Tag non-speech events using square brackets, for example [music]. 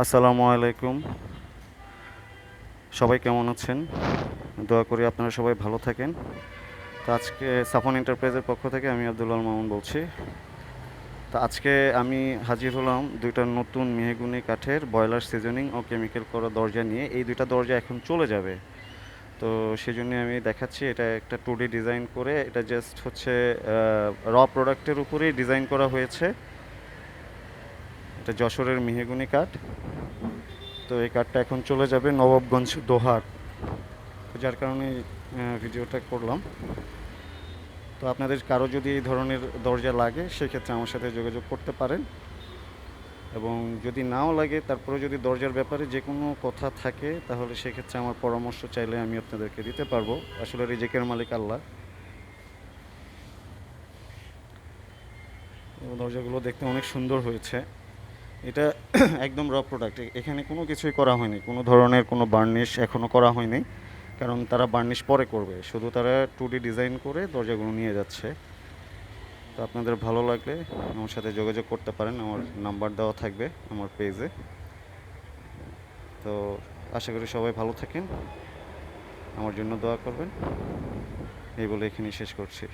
আসসালামু আলাইকুম। সবাই কেমন আছেন? দয়া করি আপনারা সবাই ভালো থাকেন। তো আজকে সাফন এন্টারপ্রাইজের পক্ষ থেকে আমি আব্দুল্লাহ মামুন বলছি। তো আজকে আমি হাজির হলাম দুইটা নতুন মেহেগুনি কাঠের বয়লার সিজনিং ও কেমিক্যাল করা দরজা নিয়ে। এই দুইটা দরজা এখন চলে যাবে। তো সেই জন্য আমি দেখাচ্ছি, এটা একটা টু ডি ডিজাইন করে, এটা জাস্ট হচ্ছে র প্রোডাক্টের উপরেই ডিজাইন করা হয়েছে। এটা যশোরের মেহগুনি কাঠ। তো এই কাঠটা এখন চলে যাবে নবাবগঞ্জ দোহার। যার কারণে ভিডিওটা করলাম। তো আপনাদের কারও যদি এই ধরনের দরজা লাগে, সেক্ষেত্রে আমার সাথে যোগাযোগ করতে পারেন। এবং যদি নাও লাগে তারপরে যদি দরজার ব্যাপারে যে কোনো কথা থাকে, তাহলে সেক্ষেত্রে আমার পরামর্শ চাইলে আমি আপনাদেরকে দিতে পারব। আসলে রিজেকের মালিক আল্লাহ। দরজাগুলো দেখতে অনেক সুন্দর হয়েছে। এটা [clears throat] একদম র প্রোডাক্ট এখানে কোনো কিছুই করা হয়নি। কোনো ধরনের কোনো বার্নিশ এখনও করা হয়নি, কারণ তারা বার্নিশ পরে করবে। শুধু তারা টু ডিজাইন করে দরজাগুলো নিয়ে যাচ্ছে। তো আপনাদের ভালো লাগলে আমার সাথে যোগাযোগ করতে পারেন। আমার নাম্বার দেওয়া থাকবে আমার পেজে তো আশা করি সবাই ভালো থাকেন। আমার জন্য দোয়া করবেন। এই বলে এখানেই শেষ করছি।